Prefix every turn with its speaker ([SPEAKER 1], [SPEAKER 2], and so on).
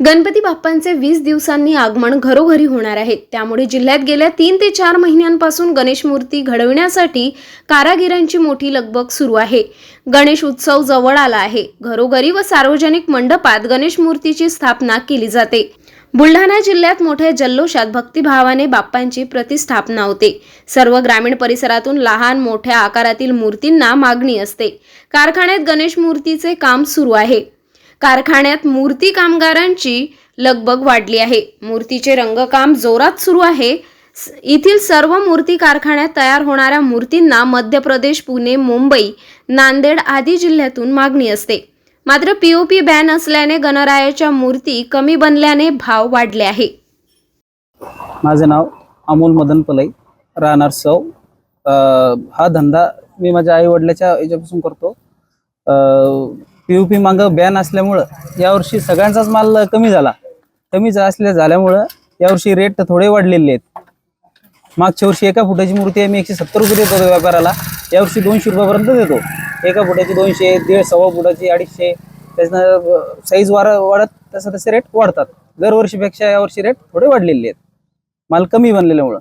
[SPEAKER 1] गणपती बाप्पांचे वीस दिवसांनी आगमन घरोघरी होणार आहे. त्यामुळे जिल्ह्यात गेल्या तीन ते चार महिन्यांपासून गणेश मूर्ती घडविण्यासाठी कारागिरांची मोठी लगबग सुरू आहे. गणेश उत्सव जवळ आला आहे. घरोघरी व सार्वजनिक मंडपात गणेश मूर्तीची स्थापना केली जाते. बुलढाणा जिल्ह्यात मोठ्या जल्लोषात भक्तिभावाने बाप्पांची प्रतिस्थापना होते. सर्व ग्रामीण परिसरातून लहान मोठ्या आकारातील मूर्तींना मागणी असते. कारखान्यात गणेश मूर्तीचे काम सुरू आहे. कारखान्यात मूर्ती कामगारांची लगबग वाढली आहे. मूर्तीचे रंगकाम जोरात सुरू आहे. येथील सर्व मूर्ती कारखान्यात तयार होणाऱ्या मूर्तींना मध्य प्रदेश पुणे मुंबई नांदेड आदी जिल्ह्यातून मागणी असते. मात्र पीओपी बॅन असल्याने गणरायाच्या मूर्ती कमी बनल्याने भाव वाढले आहे.
[SPEAKER 2] माझे नाव अमोल मदन पलई राहणार सौ. हा धंदा मी माझ्या आई वडिलाच्या याच्यापासून करतो. पी यू पी मागं बॅन असल्यामुळं यावर्षी सगळ्यांचाच माल कमी झाला. कमी जा- असल्या झाल्यामुळं यावर्षी रेट थोडे वाढलेले आहेत. मागच्या वर्षी एका फुटाची मूर्ती आम्ही एकशे सत्तर रुपये देत होतो व्यापाराला. यावर्षी दोनशे रुपयापर्यंत देतो. एका फुटाची दोनशे दीड सव्वा फुटाची अडीचशे. त्याच्यानं साईज वाढ वाढत तसं तसे रेट वाढतात. दरवर्षीपेक्षा यावर्षी रेट थोडे वाढलेले आहेत. माल कमी बनलेल्यामुळं.